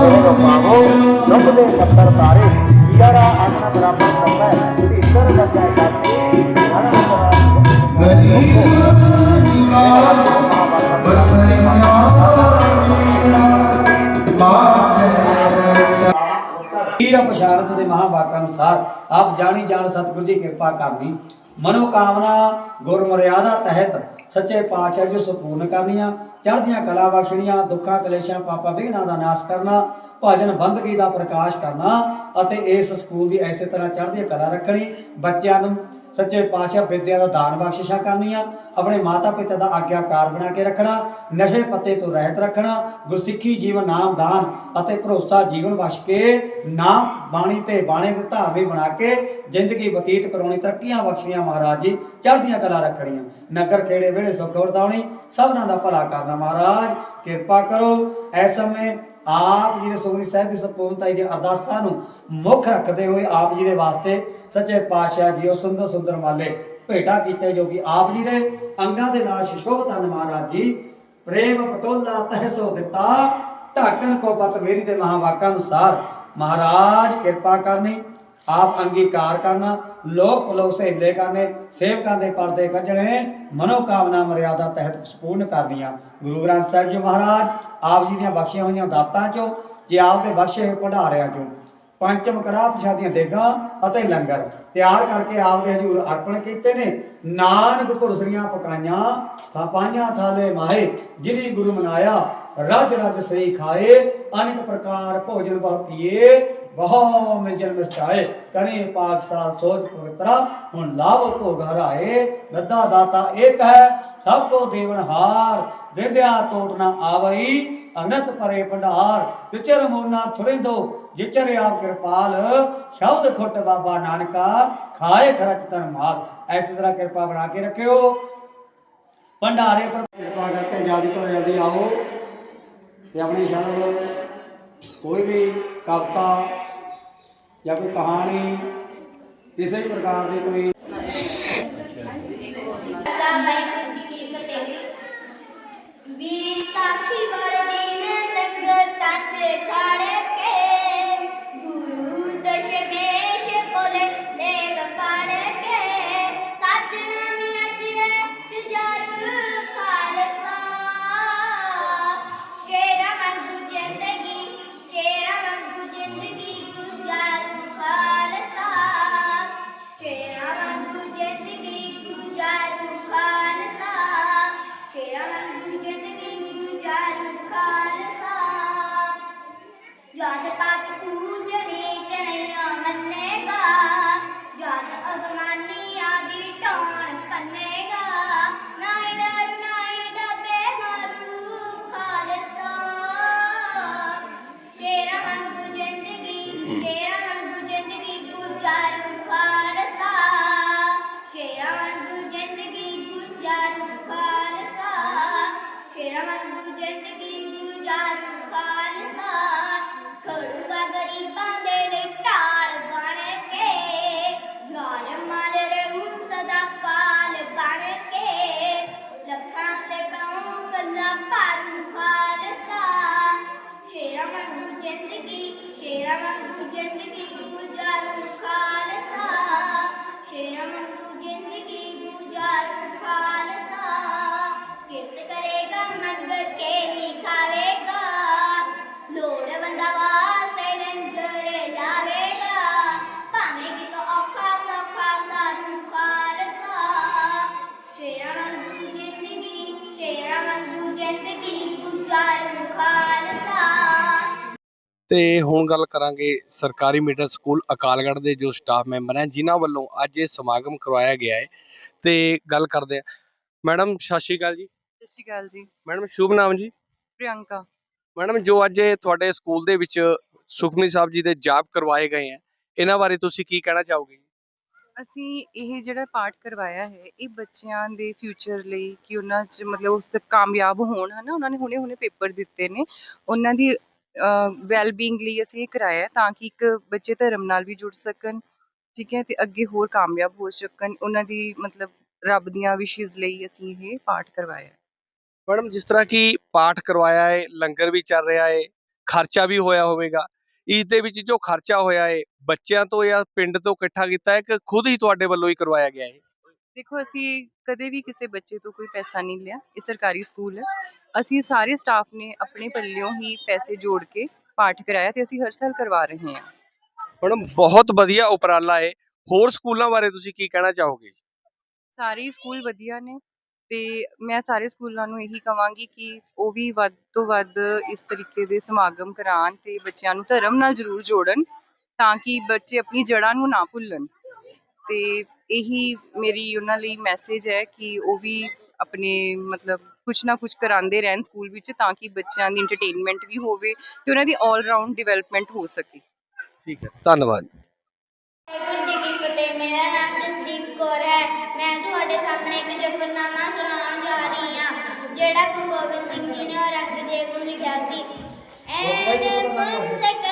ਤੇਰੇ ਪਾਵੋ ਦੁੱਖ ਦੇ ਪੱਤਰ ਤਾਰੇ ਯਾਰਾ ਆਗਣਾ ਬਰਾਬਰ ਕਰਦਾ ਹੈ ਢੀਕਰ ਲੱਗਾ ਕਾਸੀ ਹਣ ਹੀਰਾ ਪਛਾਣਤ ਦੇ ਮਹਾਵਾਕਾਂ ਅਨੁਸਾਰ ਆਪ ਜਾਣੀ ਜਾਣ ਸਤਿਗੁਰੂ ਜੀ ਕਿਰਪਾ ਕਰਨੀ। ਮਨੋ ਕਾਮਨਾ ਗੁਰ ਤਹਿਤ ਸੱਚੇ ਪਾਤਸ਼ਾਹ ਜੀ ਸੁਪੂਰਨ ਕਰਨੀਆਂ, ਚੜ੍ਹਦੀਆਂ ਕਲਾ ਬਖਸ਼ਣੀਆਂ, ਦੁੱਖਾਂ ਕਲੇਸ਼ਾਂ, ਪਾਪਾਂ ਵਿਘਨਾਂ ਦਾ ਨਾਸ਼ ਕਰਨਾ, ਭਜਨ ਬੰਦਗੀ ਦਾ ਪ੍ਰਕਾਸ਼ ਕਰਨਾ ਅਤੇ ਇਸ ਸਕੂਲ ਦੀ ਐਸੇ ਤਰ੍ਹਾਂ ਚੜ੍ਹਦੀ ਕਲਾ ਰੱਖਣੀ, ਬੱਚਿਆਂ ਨੂੰ ਸੱਚੇ ਪਾਤਸ਼ਾਹ ਵਿਦਿਆ ਦਾ ਦਾਨ ਬਖਸ਼ਿਸ਼ਾਂ ਕਰਨੀਆਂ, ਆਪਣੇ ਮਾਤਾ ਪਿਤਾ ਦਾ ਆਗਿਆਕਾਰ ਬਣਾ ਕੇ ਰੱਖਣਾ, ਨਸ਼ੇ ਪੱਤੇ ਤੋਂ ਰਹਿਤ ਰੱਖਣਾ, ਗੁਰਸਿੱਖੀ ਜੀਵਨ ਨਾਮ ਦਾਨ ਅਤੇ ਭਰੋਸਾ ਜੀਵਨ ਬਖਸ਼ ਕੇ ਨਾਮ ਬਾਣੀ ਤੇ ਬਾਣੇ ਦੇ ਧਾਰਨੀ ਬਣਾ ਕੇ ਜ਼ਿੰਦਗੀ ਬਤੀਤ ਕਰਾਉਣੀ, ਤਰੱਕੀਆਂ ਬਖਸ਼ੀਆਂ ਮਹਾਰਾਜ ਜੀ, ਚੜ੍ਹਦੀਆਂ ਕਲਾ ਰੱਖਣੀਆਂ। ਨਗਰ ਖੇੜੇ ਵਿਹੜੇ ਸੁਖ ਵਰਤਾਉਣੀ, ਸਭਨਾਂ ਦਾ ਭਲਾ ਕਰਨਾ ਮਹਾਰਾਜ, ਕਿਰਪਾ ਕਰੋ। ਐ ਸਮੇਂ ਆਪ ਜੀ ਦੇ ਸੁਖਨੀ ਸਾਹਿਬ ਦੀ ਸੰਪੂਰਨਤਾ ਦੀ ਅਰਦਾਸਾਂ ਨੂੰ ਮੁੱਖ ਰੱਖਦੇ ਹੋਏ ਆਪ ਜੀ ਦੇ ਵਾਸਤੇ ਸੱਚੇ ਪਾਤਸ਼ਾਹ ਜੀ ਉਹ ਸੁੰਦਰ ਸੁੰਦਰ ਵਾਲੇ ਭੇਟਾ ਕੀਤੇ ਜੋ ਕਿ ਆਪ ਜੀ ਦੇ ਅੰਗਾਂ ਦੇ ਨਾਲ ਸ਼ਿਸ਼ੋਭਤ ਹਨ ਮਹਾਰਾਜ ਜੀ। ਪ੍ਰੇਮ ਪਟੋਲਾ ਤਹਿਸੋ ਦਿੱਤਾ। ਢਾਕਣ ਕੋ ਪਤ ਮੇਰੀ ਦੇ ਮਹਾਵਾਕਾਂ ਅਨੁਸਾਰ। ਮਹਾਰਾਜ ਕਿਰਪਾ ਕਰਨੀ। ਆਪ ਅੰਗੀਕਾਰ ਕਰਨਾ, ਲੋਕ ਪਲੋਕ ਸਹਿਲੇ ਕਰਨੇ, ਸੇਵਕਾਂ ਦੇ ਪਰਦੇ ਕੱਢਣੇ ਮਨੋ ਕਾਮਨਾ ਮਰਿਆਦਾ ਤਹਿਤ ਸੰਪੂਰਨ ਕਰਨੀਆਂ। ਗੁਰੂ ਗ੍ਰੰਥ ਸਾਹਿਬ ਜੀ ਮਹਾਰਾਜ, ਆਪ ਜੀ ਦੀਆਂ ਬਖਸ਼ੀਆਂ ਹੋਈਆਂ ਦਾਤਾਂ ਚੋਂ, ਜੇ ਆਪ ਦੇ ਬਖਸ਼ੇ ਹੋਏ ਭੰਡਾਰਿਆਂ ਚੋਂ, ਪੰਚਮ ਕੜਾਹ ਪ੍ਰਸ਼ਾਦੀਆਂ ਦੇਗਾਂ ਅਤੇ ਲੰਗਰ ਤਿਆਰ ਕਰਕੇ ਆਪ ਦੇ ਹਜੂਰ ਅਰਪਣ ਕੀਤੇ ਨੇ। ਨਾਨਕ ਕੁਰਸਰੀਆਂ ਪਕਾਈਆਂ ਪਾਈਆਂ ਥਾਲੇ ਮਾਹੇ, ਜਿਨੀ ਗੁਰੂ ਮਨਾਇਆ ਰਜ ਰਜ ਸਹੀ ਖਾਏ, ਅਨੇਕ ਪ੍ਰਕਾਰ ਭੋਜਨ ਬਹੁ ਪੀਏ ਬਹੁ ਮਿਜਨ ਮਿਰਚਾਏ ਕਰੇ ਪਾਕ ਸਾਲ ਸੋਚ ਪਵਿੱਤਰਾ ਹੁਣ ਲਾਭ ਭੋਗ ਹਰਾਏ ਦੱਦਾ ਦਾਤਾ ਇੱਕ ਹੈ ਸਭ ਕੋ ਦੇਵਨ ਹਾਰ ਦਿੰਦਿਆ ਟੋਟ ਨਾ ਆਵਈ ਅਨੰਤ ਪਰੇ ਭੰਡਾਰ ਵਿਚਰ ਮੋਨਾ ਥੁਰਿੰਦੋ ਜਿਚਰ ਆਪ ਕਿਰਪਾਲ ਸ਼ਬਦ ਖੁੱਟ ਬਾਬਾ ਨਾਨਕਾ ਖਾਏ ਖਰਚ ਤਨ ਮਾਲ ਐਸੀ ਤਰ੍ਹਾਂ ਕਿਰਪਾ ਬਣਾ ਕੇ ਰੱਖਿਓ ਭੰਡਾਰੇ ਪਰ ਕਿਰਪਾ ਕਰਕੇ ਜਲਦੀ ਤੋਂ ਜਲਦੀ ਆਓ ਤੇ ਆਪਣੀ ਸ਼ਾਨ ਕੋਈ ਵੀ ਕਵਿਤਾ ਜਾਂ ਕੋਈ ਕਹਾਣੀ ਕਿਸੇ ਵੀ ਪ੍ਰਕਾਰ ਦੀ ਕੋਈ ਦਾ ਵਾਹਿਗੁਰੂ ਜੀ ਕੀ ਫਤਿਹ। ਵਿਸਾਖੀ ਵਾਲੇ ਜ਼ਿੰਦਗੀ ਤੇ ਹੁਣ ਗੱਲ ਕਰਾਂਗੇ ਸਰਕਾਰੀ ਮਿਡਲ ਸਕੂਲ ਅਕਾਲਗੜ੍ਹ ਦੇ ਜੋ ਸਟਾਫ ਮੈਂਬਰ ਹੈ ਜਿਨ੍ਹਾਂ ਵੱਲੋਂ ਅੱਜ ਇਹ ਸਮਾਗਮ ਕਰਵਾਇਆ ਗਿਆ ਹੈ। ਤੇ ਗੱਲ ਕਰਦੇ ਆ ਮੈਡਮ ਸਤਿ ਸ਼੍ਰੀ ਅਕਾਲ ਜੀ। ਸਤਿ ਸ਼੍ਰੀ ਅਕਾਲ ਜੀ। ਮੈਡਮ ਸ਼ੁਭ ਨਾਮ ਜੀ। ਪ੍ਰਿਯੰਕਾ। ਮੈਡਮ ਜੋ ਅੱਜ ਇਹ ਤੁਹਾਡੇ ਸਕੂਲ ਦੇ ਵਿੱਚ ਸੁਖਮਨੀ ਸਾਹਿਬ ਜੀ ਦੇ ਜਾਪ ਕਰਵਾਏ ਗਏ ਹੈ ਇਹਨਾਂ ਬਾਰੇ ਤੁਸੀਂ ਕੀ ਕਹਿਣਾ ਚਾਹੋਗੇ ਅਸੀਂ ਇਹ ਜਿਹੜਾ ਪਾਠ ਕਰਵਾਇਆ ਹੈ ਇਹ ਬੱਚਿਆਂ ਦੇ ਫਿਊਚਰ ਲਈ ਕਿ ਉਹਨਾਂ 'ਚ ਮਤਲਬ ਉਸ ਤੱਕ ਕਾਮਯਾਬ ਹੋਣ ਹਨਾ? ਉਹਨਾਂ ਨੇ ਹੁਣੇ ਹੁਣੇ ਪੇਪਰ ਦਿੱਤੇ ਨੇ। ਉਹਨਾਂ ਦੀ ਵੈਲ ਬੀਇੰਗ ਲਈ ਅਸੀਂ ਇਹ ਕਰਾਇਆ ਤਾਂ ਕਿ ਇੱਕ ਬੱਚੇ ਧਰਮ ਨਾਲ ਵੀ ਜੁੜ ਸਕਣ ਠੀਕ ਹੈ ਤੇ ਅੱਗੇ ਹੋਰ ਕਾਮਯਾਬ ਹੋ ਸਕਣ ਉਹਨਾਂ ਦੀ ਮਤਲਬ ਰੱਬ ਦੀਆਂ ਵਿਸ਼ੇਸ ਲਈ ਅਸੀਂ ਇਹ ਪਾਠ ਕਰਵਾਇਆ। ਮੈਡਮ ਜਿਸ ਤਰ੍ਹਾਂ ਕਿ ਪਾਠ ਕਰਵਾਇਆ ਹੈ ਲੰਗਰ ਵੀ ਚੱਲ ਰਿਹਾ ਹੈ ਖਰਚਾ ਵੀ ਹੋਇਆ ਹੋਵੇਗਾ ਇਸ ਦੇ ਵਿੱਚ ਜੋ ਖਰਚਾ ਹੋਇਆ ਹੈ ਬੱਚਿਆਂ ਤੋਂ ਜਾਂ ਪਿੰਡ ਤੋਂ ਇਕੱਠਾ ਕੀਤਾ ਹੈ ਕਿ ਖੁਦ ਹੀ ਤੁਹਾਡੇ ਵੱਲੋਂ ਹੀ ਕਰਵਾਇਆ ਗਿਆ ਹੈ ਦੇਖੋ ਅਸੀਂ ਕਦੇ ਵੀ ਕਿਸੇ ਬੱਚੇ ਤੋਂ ਕੋਈ ਪੈਸਾ ਨਹੀਂ ਲਿਆ ਇਹ ਸਰਕਾਰੀ ਸਕੂਲ ਹੈ ਅਸੀਂ ਸਾਰੇ ਸਟਾਫ ਨੇ ਆਪਣੇ ਪੱਲਿਓਂ ਹੀ ਪੈਸੇ ਜੋੜ ਕੇ ਪਾਠ ਕਰਾਇਆ ਤੇ ਅਸੀਂ ਹਰ ਸਾਲ ਕਰਵਾ ਰਹੇ ਹਾਂ। ਮੈਡਮ ਬਹੁਤ ਵਧੀਆ ਉਪਰਾਲਾ ਹੈ ਹੋਰ ਸਕੂਲਾਂ ਬਾਰੇ ਤੁਸੀਂ ਕੀ ਕਹਿਣਾ ਚਾਹੋਗੇ? ਸਾਰੇ ਹੀ ਸਕੂਲ ਵਧੀਆ ਨੇ ਤੇ ਮੈਂ ਸਾਰੇ ਸਕੂਲਾਂ ਨੂੰ ਇਹੀ ਕਵਾਂਗੀ ਕਿ ਉਹ ਵੀ ਵੱਧ ਤੋਂ ਵੱਧ ਇਸ ਤਰੀਕੇ ਦੇ ਸਮਾਗਮ ਕਰਾਉਣ ਤੇ ਬੱਚਿਆਂ ਨੂੰ ਧਰਮ ਨਾਲ ਜ਼ਰੂਰ ਜੋੜਨ ਤਾਂ ਕਿ ਬੱਚੇ ਆਪਣੀ ਜੜ੍ਹਾਂ ਨੂੰ ਨਾ ਭੁੱਲਣ। ਤੇ ਇਹੀ ਮੇਰੀ ਉਹਨਾਂ ਲਈ ਮੈਸੇਜ ਹੈ ਕਿ ਉਹ ਵੀ ਆਪਣੇ ਮਤਲਬ ਕੁਛ ਨਾ ਕੁਛ ਕਰਾਉਂਦੇ ਰਹਿਣ ਸਕੂਲ ਵਿੱਚ ਤਾਂ ਕਿ ਬੱਚਿਆਂ ਦੀ ਐਂਟਰਟੇਨਮੈਂਟ ਵੀ ਹੋਵੇ ਤੇ ਉਹਨਾਂ ਦੀ 올 ਰਾਊਂਡ ਡਿਵੈਲਪਮੈਂਟ ਹੋ ਸਕੇ। ਠੀਕ ਹੈ ਧੰਨਵਾਦ। ਜੀ ਕੀ ਫਤਿਹ ਮੇਰਾ ਨਾਮ ਜਸਦੀਪ ਕੌਰ ਹੈ। ਮੈਂ ਤੁਹਾਡੇ ਸਾਹਮਣੇ ਇੱਕ ਜਫਰਨਾਮਾ ਸੁਣਾਉਣ ਜਾ ਰਹੀ ਹਾਂ ਜਿਹੜਾ ਗੁਰੂ ਗੋਬਿੰਦ ਸਿੰਘ ਜੀ ਨੇ ਔਰੰਗਜ਼ੇਬ ਨੂੰ ਲਿਖਿਆ ਸੀ। ਐਨ ਪੁੰਸਕ